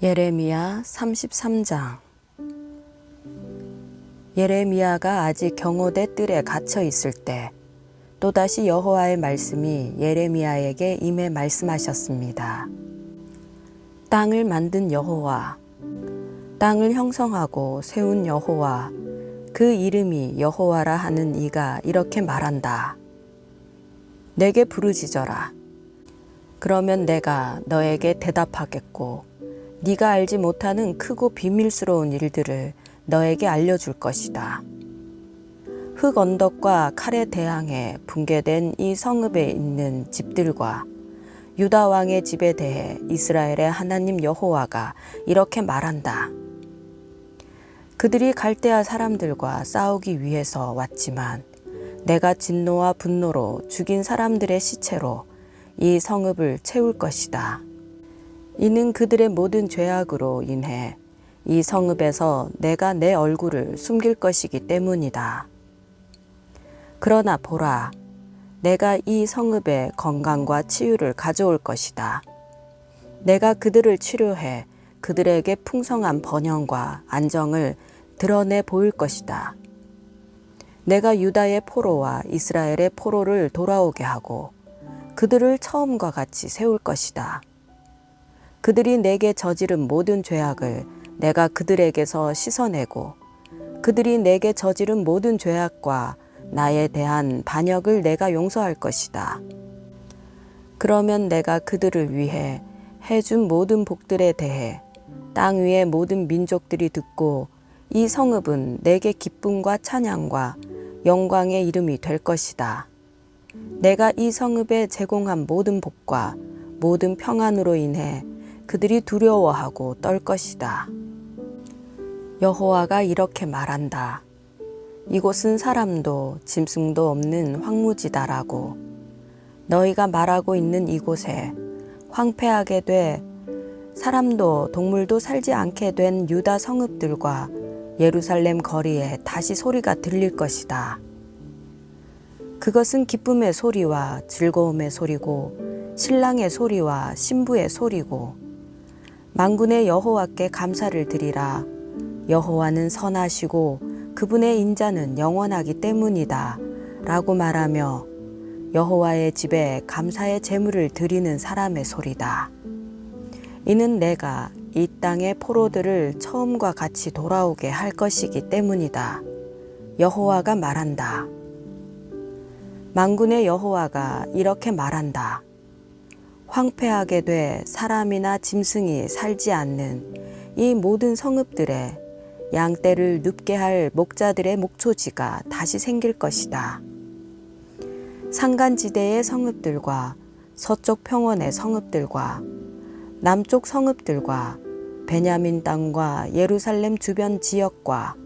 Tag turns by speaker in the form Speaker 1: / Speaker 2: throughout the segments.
Speaker 1: 예레미야 33장 예레미야가 아직 경호대 뜰에 갇혀 있을 때 또다시 여호와의 말씀이 예레미야에게 임해 말씀하셨습니다. 땅을 만든 여호와 땅을 형성하고 세운 여호와 그 이름이 여호와라 하는 이가 이렇게 말한다. 내게 부르짖어라. 그러면 내가 너에게 대답하겠고 네가 알지 못하는 크고 비밀스러운 일들을 너에게 알려줄 것이다. 흙 언덕과 칼에 대항해 붕괴된 이 성읍에 있는 집들과 유다 왕의 집에 대해 이스라엘의 하나님 여호와가 이렇게 말한다. 그들이 갈대아 사람들과 싸우기 위해서 왔지만 내가 진노와 분노로 죽인 사람들의 시체로 이 성읍을 채울 것이다. 이는 그들의 모든 죄악으로 인해 이 성읍에서 내가 내 얼굴을 숨길 것이기 때문이다. 그러나 보라, 내가 이 성읍에 건강과 치유를 가져올 것이다. 내가 그들을 치료해 그들에게 풍성한 번영과 안정을 드러내 보일 것이다. 내가 유다의 포로와 이스라엘의 포로를 돌아오게 하고 그들을 처음과 같이 세울 것이다. 그들이 내게 저지른 모든 죄악을 내가 그들에게서 씻어내고 그들이 내게 저지른 모든 죄악과 나에 대한 반역을 내가 용서할 것이다. 그러면 내가 그들을 위해 해준 모든 복들에 대해 땅 위의 모든 민족들이 듣고 이 성읍은 내게 기쁨과 찬양과 영광의 이름이 될 것이다. 내가 이 성읍에 제공한 모든 복과 모든 평안으로 인해 그들이 두려워하고 떨 것이다. 여호와가 이렇게 말한다. 이곳은 사람도 짐승도 없는 황무지다라고. 너희가 말하고 있는 이곳에 황폐하게 돼 사람도 동물도 살지 않게 된 유다 성읍들과 예루살렘 거리에 다시 소리가 들릴 것이다. 그것은 기쁨의 소리와 즐거움의 소리고 신랑의 소리와 신부의 소리고 만군의 여호와께 감사를 드리라 여호와는 선하시고 그분의 인자는 영원하기 때문이다 라고 말하며 여호와의 집에 감사의 제물을 드리는 사람의 소리다. 이는 내가 이 땅의 포로들을 처음과 같이 돌아오게 할 것이기 때문이다. 여호와가 말한다. 만군의 여호와가 이렇게 말한다. 황폐하게 돼 사람이나 짐승이 살지 않는 이 모든 성읍들에 양떼를 눕게 할 목자들의 목초지가 다시 생길 것이다. 산간지대의 성읍들과 서쪽 평원의 성읍들과 남쪽 성읍들과 베냐민 땅과 예루살렘 주변 지역과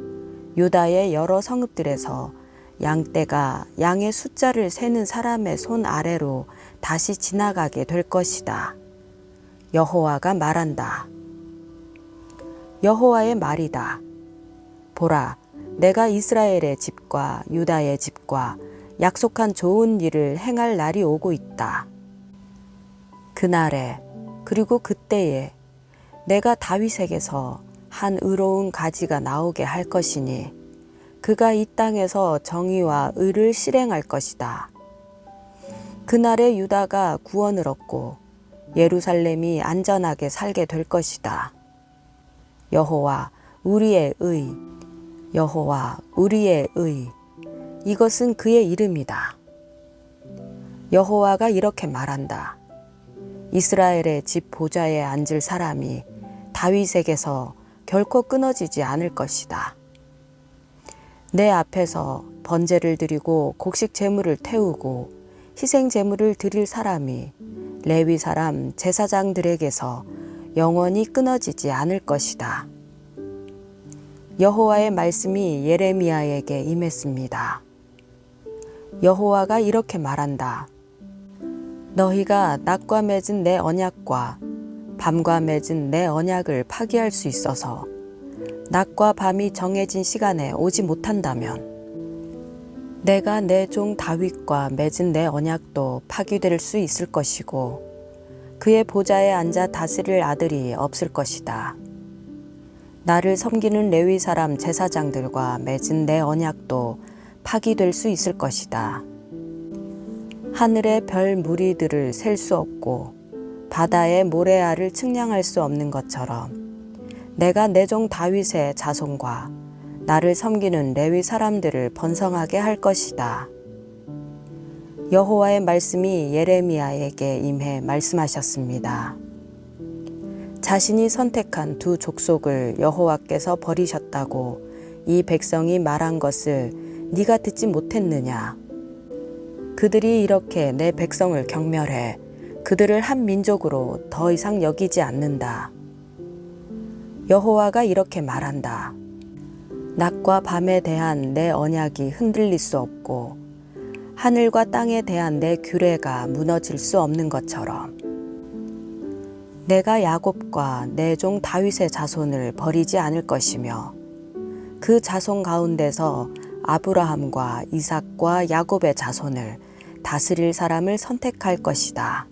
Speaker 1: 유다의 여러 성읍들에서 양떼가 양의 숫자를 세는 사람의 손 아래로 다시 지나가게 될 것이다. 여호와가 말한다. 여호와의 말이다. 보라, 내가 이스라엘의 집과 유다의 집과 약속한 좋은 일을 행할 날이 오고 있다. 그날에 그리고 그때에 내가 다윗에게서 한 의로운 가지가 나오게 할 것이니 그가 이 땅에서 정의와 의를 실행할 것이다. 그날에 유다가 구원을 얻고 예루살렘이 안전하게 살게 될 것이다. 여호와 우리의 의 여호와 우리의 의 이것은 그의 이름이다. 여호와가 이렇게 말한다. 이스라엘의 집 보좌에 앉을 사람이 다윗에게서 결코 끊어지지 않을 것이다. 내 앞에서 번제를 드리고 곡식 제물을 태우고 희생 제물을 드릴 사람이 레위 사람 제사장들에게서 영원히 끊어지지 않을 것이다. 여호와의 말씀이 예레미야에게 임했습니다. 여호와가 이렇게 말한다. 너희가 낮과 맺은 내 언약과 밤과 맺은 내 언약을 파기할 수 있어서 낮과 밤이 정해진 시간에 오지 못한다면 내가 내 종 다윗과 맺은 내 언약도 파기될 수 있을 것이고 그의 보좌에 앉아 다스릴 아들이 없을 것이다. 나를 섬기는 레위 사람 제사장들과 맺은 내 언약도 파기될 수 있을 것이다. 하늘의 별 무리들을 셀 수 없고 바다의 모래알을 측량할 수 없는 것처럼 내가 내 종 다윗의 자손과 나를 섬기는 레위 사람들을 번성하게 할 것이다. 여호와의 말씀이 예레미야에게 임해 말씀하셨습니다. 자신이 선택한 두 족속을 여호와께서 버리셨다고 이 백성이 말한 것을 네가 듣지 못했느냐? 그들이 이렇게 내 백성을 경멸해 그들을 한 민족으로 더 이상 여기지 않는다. 여호와가 이렇게 말한다. 낮과 밤에 대한 내 언약이 흔들릴 수 없고 하늘과 땅에 대한 내 규례가 무너질 수 없는 것처럼 내가 야곱과 내 종 다윗의 자손을 버리지 않을 것이며 그 자손 가운데서 아브라함과 이삭과 야곱의 자손을 다스릴 사람을 선택할 것이다.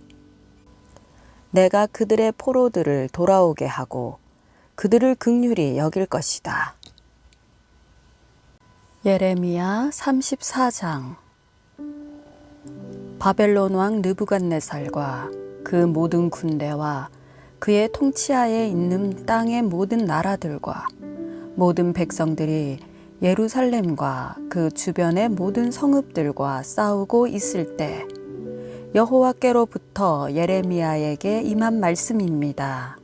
Speaker 1: 내가 그들의 포로들을 돌아오게 하고 그들을 극률히 여길 것이다. 예레미야 34장 바벨론 왕 느부갓네살과 그 모든 군대와 그의 통치하에 있는 땅의 모든 나라들과 모든 백성들이 예루살렘과 그 주변의 모든 성읍들과 싸우고 있을 때 여호와께로부터 예레미야에게 임한 말씀입니다.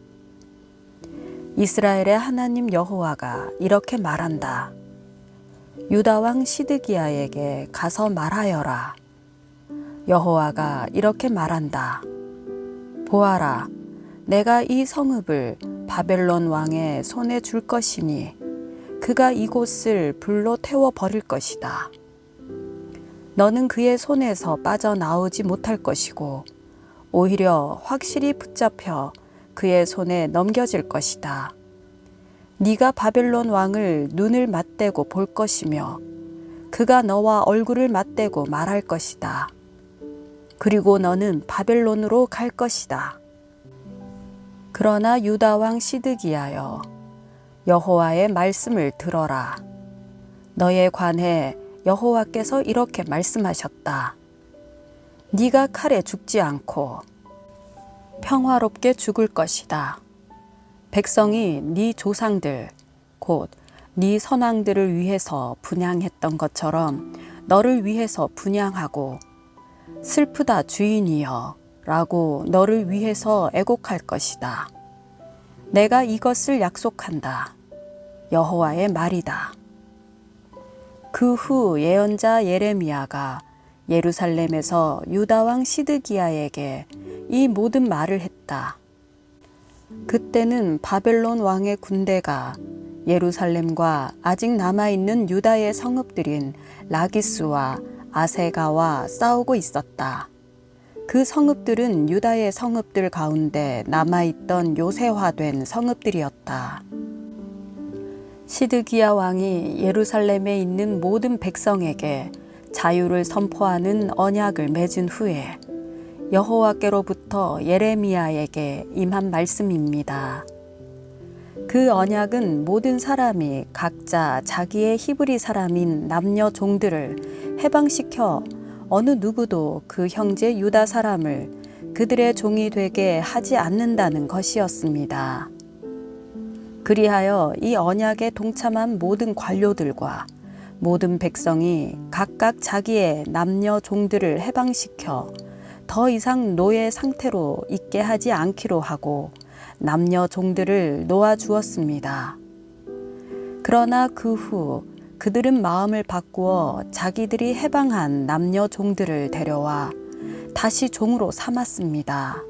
Speaker 1: 이스라엘의 하나님 여호와가 이렇게 말한다. 유다 왕 시드기야에게 가서 말하여라. 여호와가 이렇게 말한다. 보아라, 내가 이 성읍을 바벨론 왕의 손에 줄 것이니 그가 이곳을 불로 태워 버릴 것이다. 너는 그의 손에서 빠져나오지 못할 것이고 오히려 확실히 붙잡혀 그의 손에 넘겨질 것이다. 네가 바벨론 왕을 눈을 맞대고 볼 것이며 그가 너와 얼굴을 맞대고 말할 것이다. 그리고 너는 바벨론으로 갈 것이다. 그러나 유다 왕 시드기야여 여호와의 말씀을 들어라. 너에 관해 여호와께서 이렇게 말씀하셨다. 네가 칼에 죽지 않고 평화롭게 죽을 것이다. 백성이 네 조상들 곧 네 선왕들을 위해서 분양했던 것처럼 너를 위해서 분양하고 슬프다 주인이여 라고 너를 위해서 애곡할 것이다. 내가 이것을 약속한다. 여호와의 말이다. 그 후 예언자 예레미야가 예루살렘에서 유다 왕 시드기야에게 이 모든 말을 했다. 그때는 바벨론 왕의 군대가 예루살렘과 아직 남아있는 유다의 성읍들인 라기스와 아세가와 싸우고 있었다. 그 성읍들은 유다의 성읍들 가운데 남아있던 요새화된 성읍들이었다. 시드기야 왕이 예루살렘에 있는 모든 백성에게 자유를 선포하는 언약을 맺은 후에 여호와께로부터 예레미야에게 임한 말씀입니다. 그 언약은 모든 사람이 각자 자기의 히브리 사람인 남녀 종들을 해방시켜 어느 누구도 그 형제 유다 사람을 그들의 종이 되게 하지 않는다는 것이었습니다. 그리하여 이 언약에 동참한 모든 관료들과 모든 백성이 각각 자기의 남녀 종들을 해방시켜 더 이상 노예 상태로 있게 하지 않기로 하고 남녀 종들을 놓아 주었습니다. 그러나 그 후 그들은 마음을 바꾸어 자기들이 해방한 남녀 종들을 데려와 다시 종으로 삼았습니다.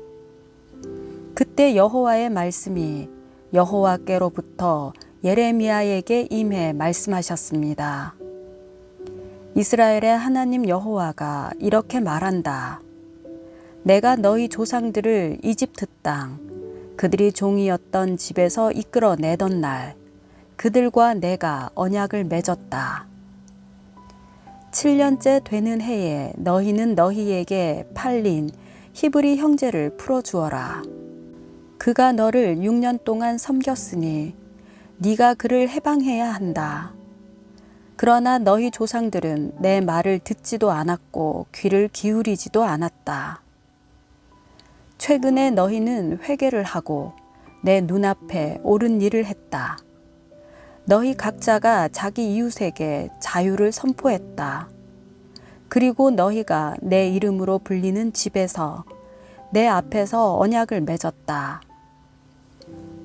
Speaker 1: 그때 여호와의 말씀이 여호와께로부터 예레미야에게 임해 말씀하셨습니다. 이스라엘의 하나님 여호와가 이렇게 말한다. 내가 너희 조상들을 이집트 땅, 그들이 종이었던 집에서 이끌어내던 날, 그들과 내가 언약을 맺었다. 7년째 되는 해에 너희는 너희에게 팔린 히브리 형제를 풀어 주어라. 그가 너를 6년 동안 섬겼으니 네가 그를 해방해야 한다. 그러나 너희 조상들은 내 말을 듣지도 않았고 귀를 기울이지도 않았다. 최근에 너희는 회개를 하고 내 눈앞에 옳은 일을 했다. 너희 각자가 자기 이웃에게 자유를 선포했다. 그리고 너희가 내 이름으로 불리는 집에서 내 앞에서 언약을 맺었다.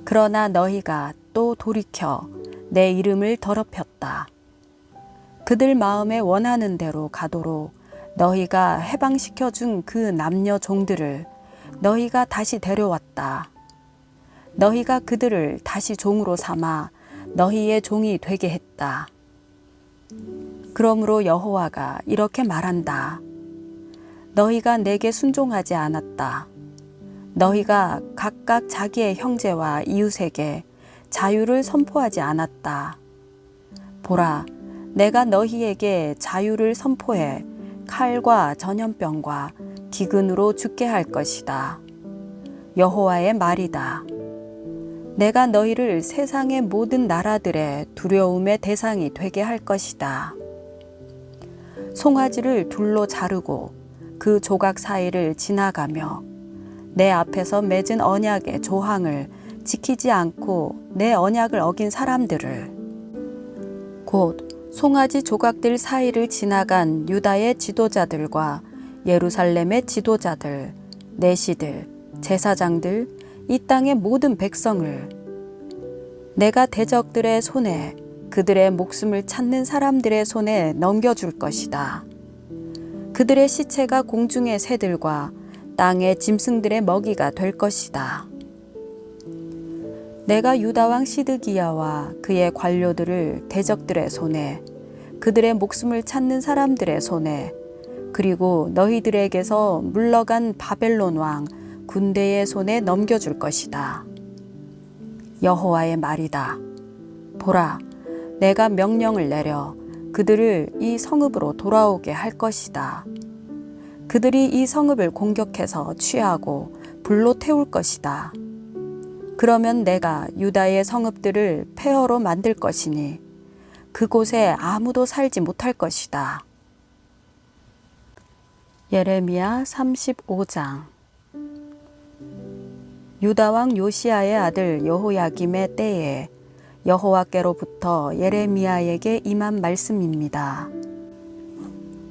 Speaker 1: 그러나 너희가 또 돌이켜 내 이름을 더럽혔다. 그들 마음에 원하는 대로 가도록 너희가 해방시켜 준 그 남녀 종들을 너희가 다시 데려왔다. 너희가 그들을 다시 종으로 삼아 너희의 종이 되게 했다. 그러므로 여호와가 이렇게 말한다. 너희가 내게 순종하지 않았다. 너희가 각각 자기의 형제와 이웃에게 자유를 선포하지 않았다. 보라, 내가 너희에게 자유를 선포해 칼과 전염병과 기근으로 죽게 할 것이다. 여호와의 말이다. 내가 너희를 세상의 모든 나라들의 두려움의 대상이 되게 할 것이다. 송아지를 둘로 자르고 그 조각 사이를 지나가며 내 앞에서 맺은 언약의 조항을 지키지 않고 내 언약을 어긴 사람들을 곧 송아지 조각들 사이를 지나간 유다의 지도자들과 예루살렘의 지도자들, 내시들, 제사장들, 이 땅의 모든 백성을 내가 대적들의 손에 그들의 목숨을 찾는 사람들의 손에 넘겨줄 것이다. 그들의 시체가 공중의 새들과 땅의 짐승들의 먹이가 될 것이다. 내가 유다 왕 시드기야와 그의 관료들을 대적들의 손에 그들의 목숨을 찾는 사람들의 손에 그리고 너희들에게서 물러간 바벨론 왕 군대의 손에 넘겨줄 것이다. 여호와의 말이다. 보라, 내가 명령을 내려 그들을 이 성읍으로 돌아오게 할 것이다. 그들이 이 성읍을 공격해서 취하고 불로 태울 것이다. 그러면 내가 유다의 성읍들을 폐허로 만들 것이니 그곳에 아무도 살지 못할 것이다. 예레미야 35장 유다 왕 요시아의 아들 여호야김의 때에 여호와께로부터 예레미야에게 임한 말씀입니다.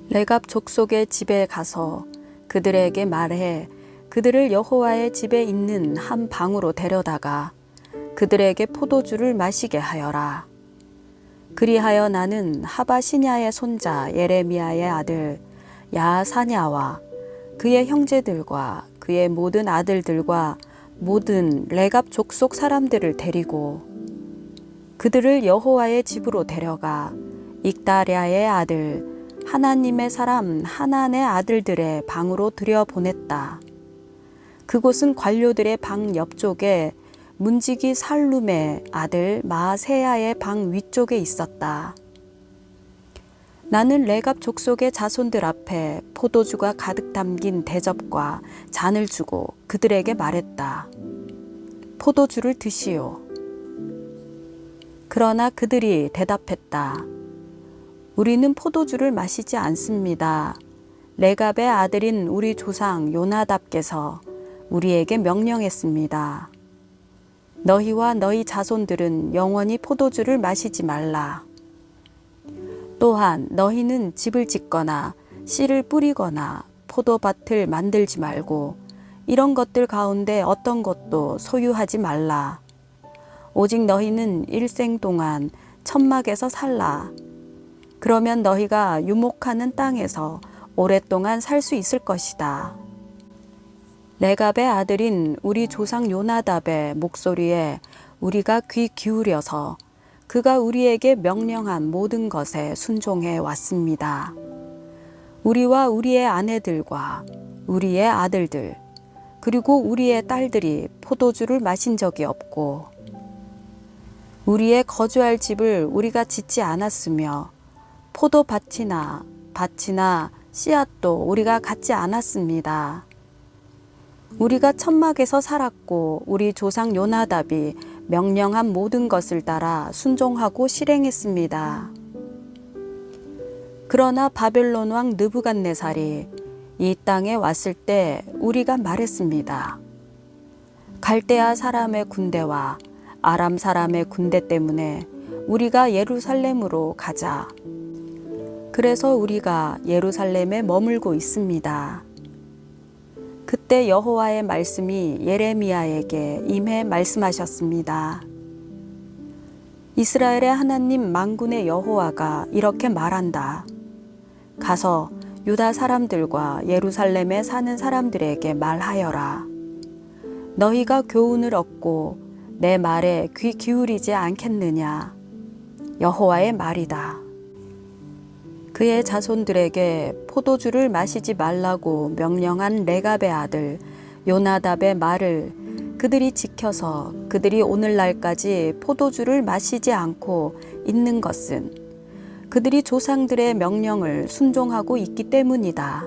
Speaker 1: 레갑 족속의 집에 가서 그들에게 말해 그들을 여호와의 집에 있는 한 방으로 데려다가 그들에게 포도주를 마시게 하여라. 그리하여 나는 하바시냐의 손자 예레미야의 아들 야사냐와 그의 형제들과 그의 모든 아들들과 모든 레갑 족속 사람들을 데리고 그들을 여호와의 집으로 데려가 익다랴의 아들 하나님의 사람 하난의 아들들의 방으로 들여 보냈다. 그곳은 관료들의 방 옆쪽에 문지기 살룸의 아들 마세야의 방 위쪽에 있었다. 나는 레갑 족속의 자손들 앞에 포도주가 가득 담긴 대접과 잔을 주고 그들에게 말했다. 포도주를 드시오. 그러나 그들이 대답했다. 우리는 포도주를 마시지 않습니다. 레갑의 아들인 우리 조상 요나답께서 우리에게 명령했습니다. 너희와 너희 자손들은 영원히 포도주를 마시지 말라. 또한 너희는 집을 짓거나 씨를 뿌리거나 포도밭을 만들지 말고 이런 것들 가운데 어떤 것도 소유하지 말라. 오직 너희는 일생 동안 천막에서 살라. 그러면 너희가 유목하는 땅에서 오랫동안 살 수 있을 것이다. 레갑의 아들인 우리 조상 요나답의 목소리에 우리가 귀 기울여서 그가 우리에게 명령한 모든 것에 순종해 왔습니다. 우리와 우리의 아내들과 우리의 아들들, 그리고 우리의 딸들이 포도주를 마신 적이 없고, 우리의 거주할 집을 우리가 짓지 않았으며, 포도밭이나 밭이나 씨앗도 우리가 갖지 않았습니다. 우리가 천막에서 살았고 우리 조상 요나답이 명령한 모든 것을 따라 순종하고 실행했습니다. 그러나 바벨론 왕 느부갓네살이 이 땅에 왔을 때 우리가 말했습니다. 갈대아 사람의 군대와 아람 사람의 군대 때문에 우리가 예루살렘으로 가자. 그래서 우리가 예루살렘에 머물고 있습니다. 그때 여호와의 말씀이 예레미야에게 임해 말씀하셨습니다. 이스라엘의 하나님 만군의 여호와가 이렇게 말한다. 가서 유다 사람들과 예루살렘에 사는 사람들에게 말하여라. 너희가 교훈을 얻고 내 말에 귀 기울이지 않겠느냐? 여호와의 말이다. 그의 자손들에게 포도주를 마시지 말라고 명령한 레갑의 아들 요나답의 말을 그들이 지켜서 그들이 오늘날까지 포도주를 마시지 않고 있는 것은 그들이 조상들의 명령을 순종하고 있기 때문이다.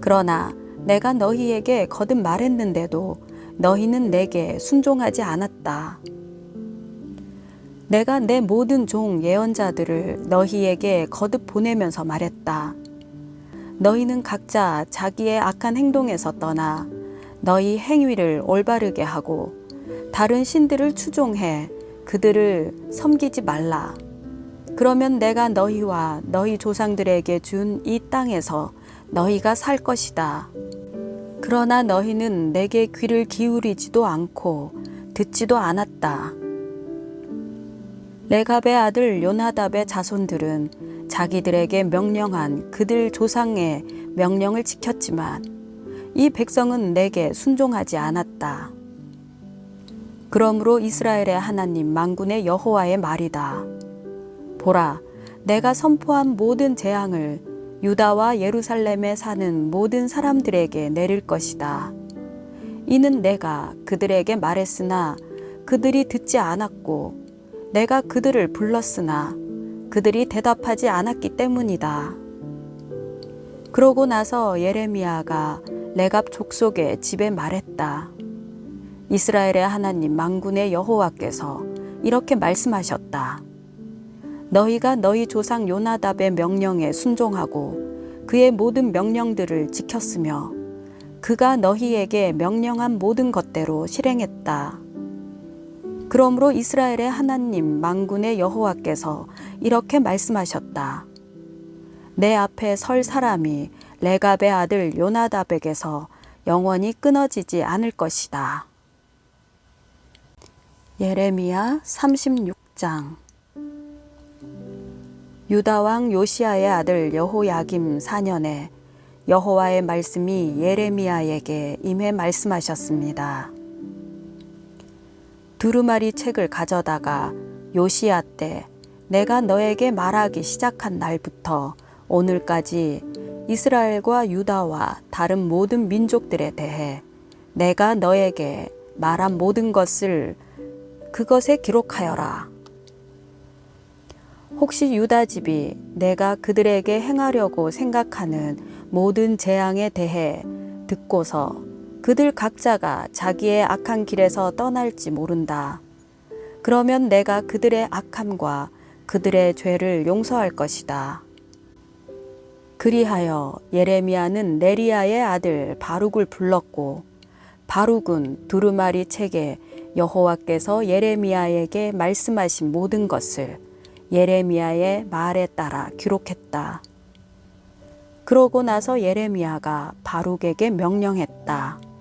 Speaker 1: 그러나 내가 너희에게 거듭 말했는데도 너희는 내게 순종하지 않았다. 내가 내 모든 종 예언자들을 너희에게 거듭 보내면서 말했다. 너희는 각자 자기의 악한 행동에서 떠나 너희 행위를 올바르게 하고 다른 신들을 추종해 그들을 섬기지 말라. 그러면 내가 너희와 너희 조상들에게 준 이 땅에서 너희가 살 것이다. 그러나 너희는 내게 귀를 기울이지도 않고 듣지도 않았다. 레갑의 아들 요나답의 자손들은 자기들에게 명령한 그들 조상의 명령을 지켰지만 이 백성은 내게 순종하지 않았다. 그러므로 이스라엘의 하나님 만군의 여호와의 말이다. 보라, 내가 선포한 모든 재앙을 유다와 예루살렘에 사는 모든 사람들에게 내릴 것이다. 이는 내가 그들에게 말했으나 그들이 듣지 않았고 내가 그들을 불렀으나 그들이 대답하지 않았기 때문이다. 그러고 나서 예레미야가 레갑 족속의 집에 말했다. 이스라엘의 하나님 만군의 여호와께서 이렇게 말씀하셨다. 너희가 너희 조상 요나답의 명령에 순종하고 그의 모든 명령들을 지켰으며 그가 너희에게 명령한 모든 것대로 실행했다. 그러므로 이스라엘의 하나님 만군의 여호와께서 이렇게 말씀하셨다. 내 앞에 설 사람이 레갑의 아들 요나답에게서 영원히 끊어지지 않을 것이다. 예레미야 36장 유다 왕 요시아의 아들 여호야김 4년에 여호와의 말씀이 예레미야에게 임해 말씀하셨습니다. 두루마리 책을 가져다가 요시아 때 내가 너에게 말하기 시작한 날부터 오늘까지 이스라엘과 유다와 다른 모든 민족들에 대해 내가 너에게 말한 모든 것을 그것에 기록하여라. 혹시 유다 집이 내가 그들에게 행하려고 생각하는 모든 재앙에 대해 듣고서 그들 각자가 자기의 악한 길에서 떠날지 모른다. 그러면 내가 그들의 악함과 그들의 죄를 용서할 것이다. 그리하여 예레미야는 네리야의 아들 바룩을 불렀고 바룩은 두루마리 책에 여호와께서 예레미야에게 말씀하신 모든 것을 예레미야의 말에 따라 기록했다. 그러고 나서 예레미야가 바룩에게 명령했다.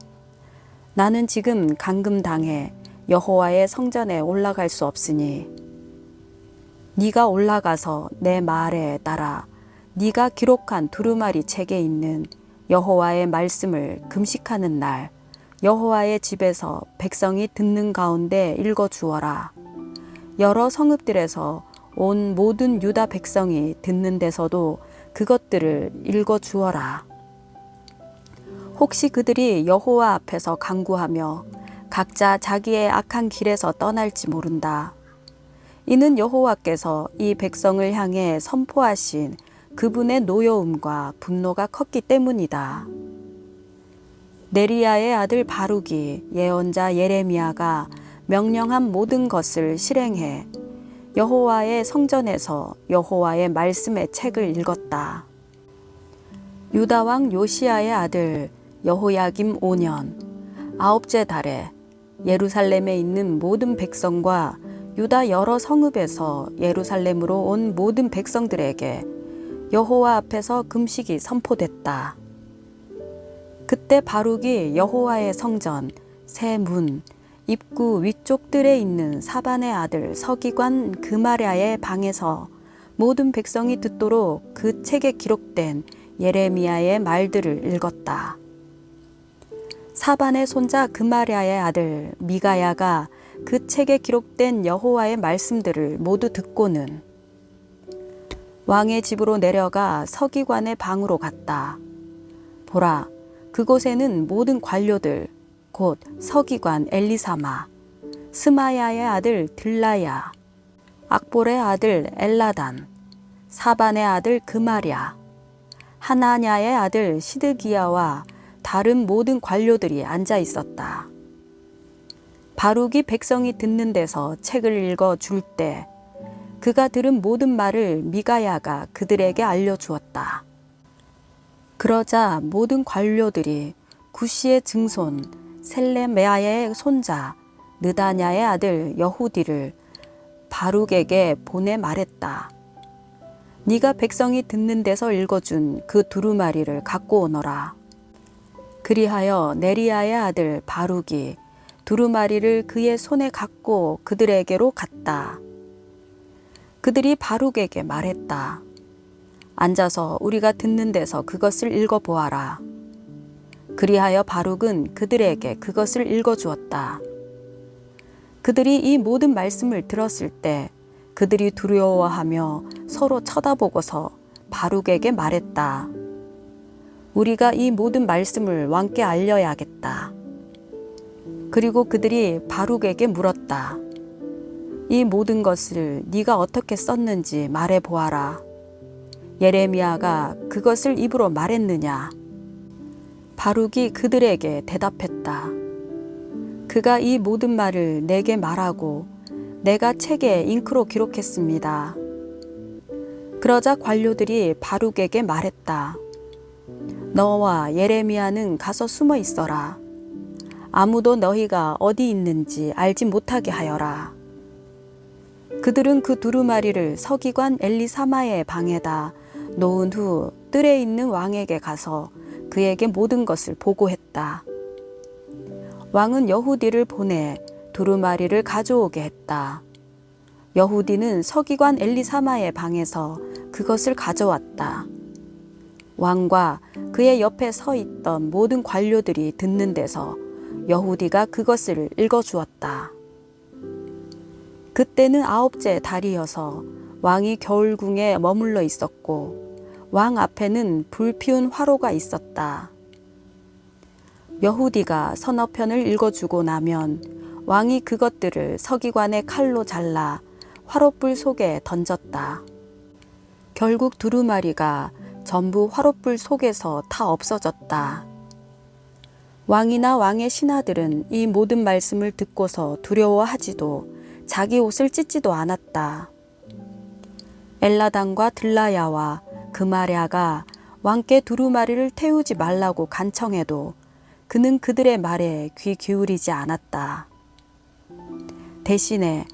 Speaker 1: 나는 지금 강금당에 여호와의 성전에 올라갈 수 없으니 네가 올라가서 내 말에 따라 네가 기록한 두루마리 책에 있는 여호와의 말씀을 금식하는 날 여호와의 집에서 백성이 듣는 가운데 읽어 주어라. 여러 성읍들에서 온 모든 유다 백성이 듣는 데서도 그것들을 읽어 주어라. 혹시 그들이 여호와 앞에서 강구하며 각자 자기의 악한 길에서 떠날지 모른다. 이는 여호와께서 이 백성을 향해 선포하신 그분의 노여움과 분노가 컸기 때문이다. 네리야의 아들 바룩이 예언자 예레미야가 명령한 모든 것을 실행해 여호와의 성전에서 여호와의 말씀의 책을 읽었다. 유다 왕 요시야의 아들 여호야김 5년 아홉째 달에 예루살렘에 있는 모든 백성과 유다 여러 성읍에서 예루살렘으로 온 모든 백성들에게 여호와 앞에서 금식이 선포됐다. 그때 바룩이 여호와의 성전 새 문 입구 위쪽들에 있는 사반의 아들 서기관 그마랴의 방에서 모든 백성이 듣도록 그 책에 기록된 예레미야의 말들을 읽었다. 사반의 손자 그마랴의 아들 미가야가 그 책에 기록된 여호와의 말씀들을 모두 듣고는 왕의 집으로 내려가 서기관의 방으로 갔다. 보라, 그곳에는 모든 관료들, 곧 서기관 엘리사마, 스마야의 아들 들라야, 악볼의 아들 엘라단, 사반의 아들 그마랴, 하나냐의 아들 시드기야와 다른 모든 관료들이 앉아 있었다. 바룩이 백성이 듣는 데서 책을 읽어 줄 때 그가 들은 모든 말을 미가야가 그들에게 알려주었다. 그러자 모든 관료들이 구시의 증손 셀레메아의 손자 느다냐의 아들 여후디를 바룩에게 보내 말했다. 네가 백성이 듣는 데서 읽어준 그 두루마리를 갖고 오너라. 그리하여 네리야의 아들 바룩이 두루마리를 그의 손에 갖고 그들에게로 갔다. 그들이 바룩에게 말했다. 앉아서 우리가 듣는 데서 그것을 읽어 보아라. 그리하여 바룩은 그들에게 그것을 읽어 주었다. 그들이 이 모든 말씀을 들었을 때 그들이 두려워하며 서로 쳐다보고서 바룩에게 말했다. 우리가 이 모든 말씀을 왕께 알려야겠다. 그리고 그들이 바룩에게 물었다. 이 모든 것을 네가 어떻게 썼는지 말해 보아라. 예레미야가 그것을 입으로 말했느냐? 바룩이 그들에게 대답했다. 그가 이 모든 말을 내게 말하고 내가 책에 잉크로 기록했습니다. 그러자 관료들이 바룩에게 말했다. 너와 예레미야는 가서 숨어 있어라. 아무도 너희가 어디 있는지 알지 못하게 하여라. 그들은 그 두루마리를 서기관 엘리사마의 방에다 놓은 후 뜰에 있는 왕에게 가서 그에게 모든 것을 보고했다. 왕은 여후디를 보내 두루마리를 가져오게 했다. 여후디는 서기관 엘리사마의 방에서 그것을 가져왔다. 왕과 그의 옆에 서 있던 모든 관료들이 듣는 데서 여후디가 그것을 읽어 주었다. 그때는 아홉째 달이어서 왕이 겨울궁에 머물러 있었고 왕 앞에는 불 피운 화로가 있었다. 여후디가 서너 편을 읽어주고 나면 왕이 그것들을 서기관의 칼로 잘라 화롯불 속에 던졌다. 결국 두루마리가 전부 화롯불 속에서 타 없어졌다. 왕이나 왕의 신하들은 이 모든 말씀을 듣고서 두려워하지도 자기 옷을 찢지도 않았다. 엘라단과 들라야와 그마랴가 왕께 두루마리를 태우지 말라고 간청해도 그는 그들의 말에 귀 기울이지 않았다. 대신에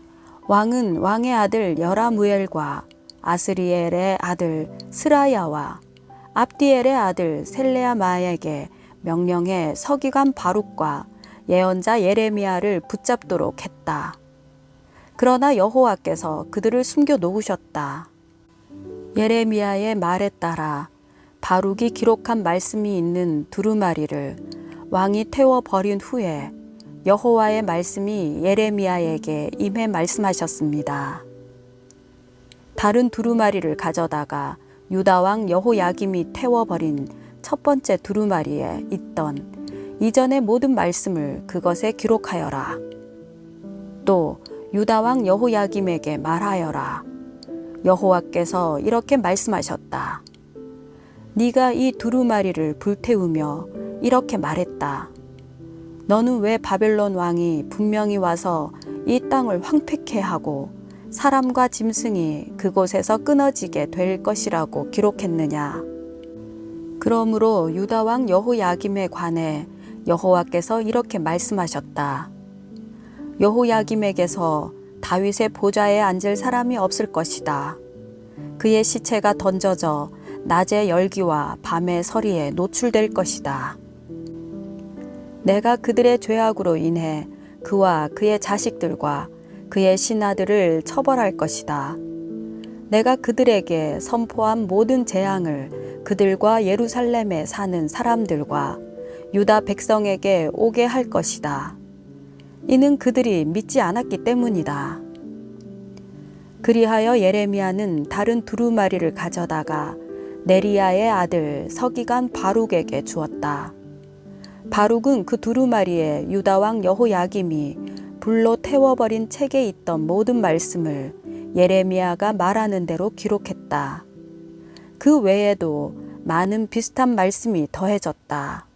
Speaker 1: 왕은 왕의 아들 여라무엘과 아스리엘의 아들 스라야와 압디엘의 아들 셀레아마에게 명령해 서기관 바룩과 예언자 예레미야를 붙잡도록 했다. 그러나 여호와께서 그들을 숨겨 놓으셨다. 예레미야의 말에 따라 바룩이 기록한 말씀이 있는 두루마리를 왕이 태워 버린 후에 여호와의 말씀이 예레미야에게 임해 말씀하셨습니다. 다른 두루마리를 가져다가 유다 왕 여호야김이 태워 버린 첫 번째 두루마리에 있던 이전의 모든 말씀을 그것에 기록하여라. 또 유다 왕 여호야김에게 말하여라. 여호와께서 이렇게 말씀하셨다. 네가 이 두루마리를 불태우며 이렇게 말했다. 너는 왜 바벨론 왕이 분명히 와서 이 땅을 황폐케 하고 사람과 짐승이 그곳에서 끊어지게 될 것이라고 기록했느냐? 그러므로 유다 왕 여호야김에 관해 여호와께서 이렇게 말씀하셨다. 여호야김에게서 다윗의 보좌에 앉을 사람이 없을 것이다. 그의 시체가 던져져 낮의 열기와 밤의 서리에 노출될 것이다. 내가 그들의 죄악으로 인해 그와 그의 자식들과 그의 신하들을 처벌할 것이다. 내가 그들에게 선포한 모든 재앙을 그들과 예루살렘에 사는 사람들과 유다 백성에게 오게 할 것이다. 이는 그들이 믿지 않았기 때문이다. 그리하여 예레미야는 다른 두루마리를 가져다가 네리야의 아들 서기관 바룩에게 주었다. 바룩은 그 두루마리에 유다 왕 여호야김이 불로 태워버린 책에 있던 모든 말씀을 예레미야가 말하는 대로 기록했다. 그 외에도 많은 비슷한 말씀이 더해졌다.